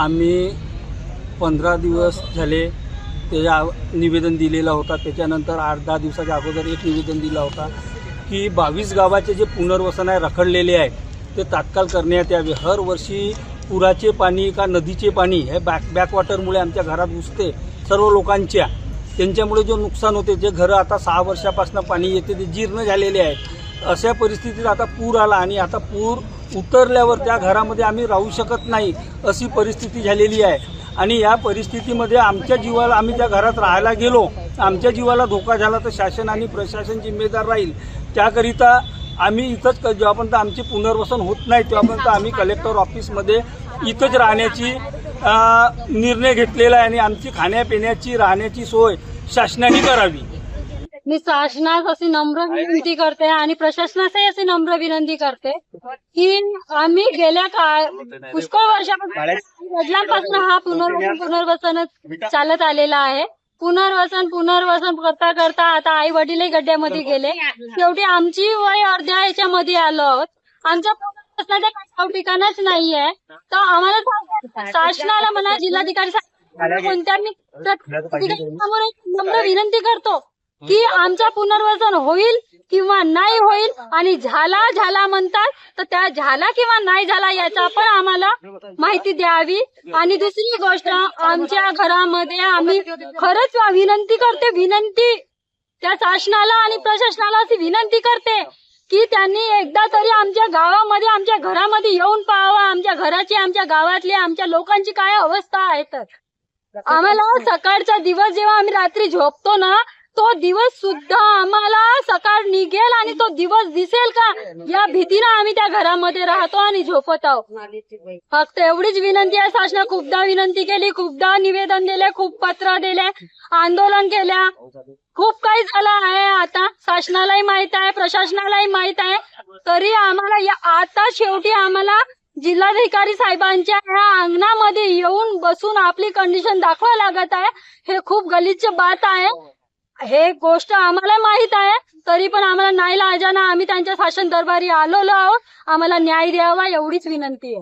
आम्ही पंधरा दिवस झाले त्याच्या निवेदन दिलेला होता. त्याच्यानंतर आठ दहा दिवसाच्या अगोदर एक निवेदन दिला होता की बावीस गावाचे जे पुनर्वसन आहे रखडलेले आहे ते तात्काळ करण्यात यावे. हर वर्षी पुराचे पाणी का नदीचे पाणी हे बॅक बॅकवॉटरमुळे आमच्या घरात घुसते. सर्व लोकांच्या. त्यांच्यामुळे जो नुकसान होते जे घरं आता सहा वर्षापासून पाणी येते ते जीर्ण झालेले आहेत अशा परिस्थितीत आता पूर आला आणि आता पूर उतरल्यावर त्या घरामध्ये आम्ही राहू शकत नाही अशी परिस्थिती झालेली आहे. आणि या परिस्थितीमध्ये आमच्या जीवाला आम्ही त्या घरात राहायला गेलो आमच्या जीवाला धोका झाला तर शासन आणि प्रशासन जिम्मेदार राहील. त्याकरिता आम्ही इथंच क- जेव्हापर्यंत आमचे पुनर्वसन होत नाही तेव्हापर्यंत आम्ही कलेक्टर ऑफिसमध्ये इथंच राहण्याची निर्णय घेतलेला आहे आणि आमची खाण्यापिण्याची राहण्याची सोय शासनाने करावी. मी शासनास अशी नम्र विनंती करते आणि प्रशासनासही अशी नम्र विनंती करते की आम्ही गेल्या काळ पुष्कळ वर्षापासून वडिलांपासून हा पुनर्वसन पुनर्वसन चालत आलेला आहे. पुनर्वसन पुनर्वसन करता करता आता आई वडीलही गड्ड्यामध्ये गेले. शेवटी आमची वय अर्ध्या याच्यामध्ये आलो आहोत आमच्या पुनर्वसनाच्या ठिकाणच नाहीये. तर आम्हाला शासनाला म्हणा जिल्हाधिकारी कोणत्या मी नम्र विनंती करतो. हो. की आमचा पुनर्वसन होईल किंवा नाही होईल आणि झाला झाला म्हणतात तर त्या झाला किंवा नाही झाला याचा पण आम्हाला माहिती द्यावी. आणि दुसरी गोष्ट आमच्या घरामध्ये आम्ही खरंच विनंती करते विनंती त्या शासनाला आणि प्रशासनाला अशी विनंती करते की त्यांनी एकदा तरी आमच्या गावामध्ये आमच्या घरामध्ये येऊन पाहावा. आमच्या घराची आमच्या गावातली आमच्या लोकांची काय अवस्था आहे तर आम्हाला सकाळचा दिवस जेव्हा आम्ही रात्री झोपतो ना तो दिवस सुद्धा आम्हाला सकाळ निघेल आणि तो दिवस दिसेल का? या भीतीनं आम्ही त्या घरामध्ये राहतो आणि झोपत आहोत. फक्त एवढीच विनंती आहे शासना खूपदा विनंती केली खूपदा निवेदन दिले खूप पत्र दिले आंदोलन केल्या. खूप काही झालं आहे आता. शासनालाही माहीत आहे प्रशासनालाही माहीत आहे. तरी आम्हाला या आता शेवटी आम्हाला जिल्हाधिकारी साहेबांच्या ह्या अंगणामध्ये येऊन बसून आपली कंडिशन दाखवा लागत आहे. हे खूप गलिच्छ बात आहे. हे गोष्ट आम्हाला माहीत आहे तरी पण आम्हाला नाही लाजाना आम्ही त्यांच्या शासन दरबारी आलेलो आहोत. आम्हाला न्याय द्यावा एवढीच विनंती आहे.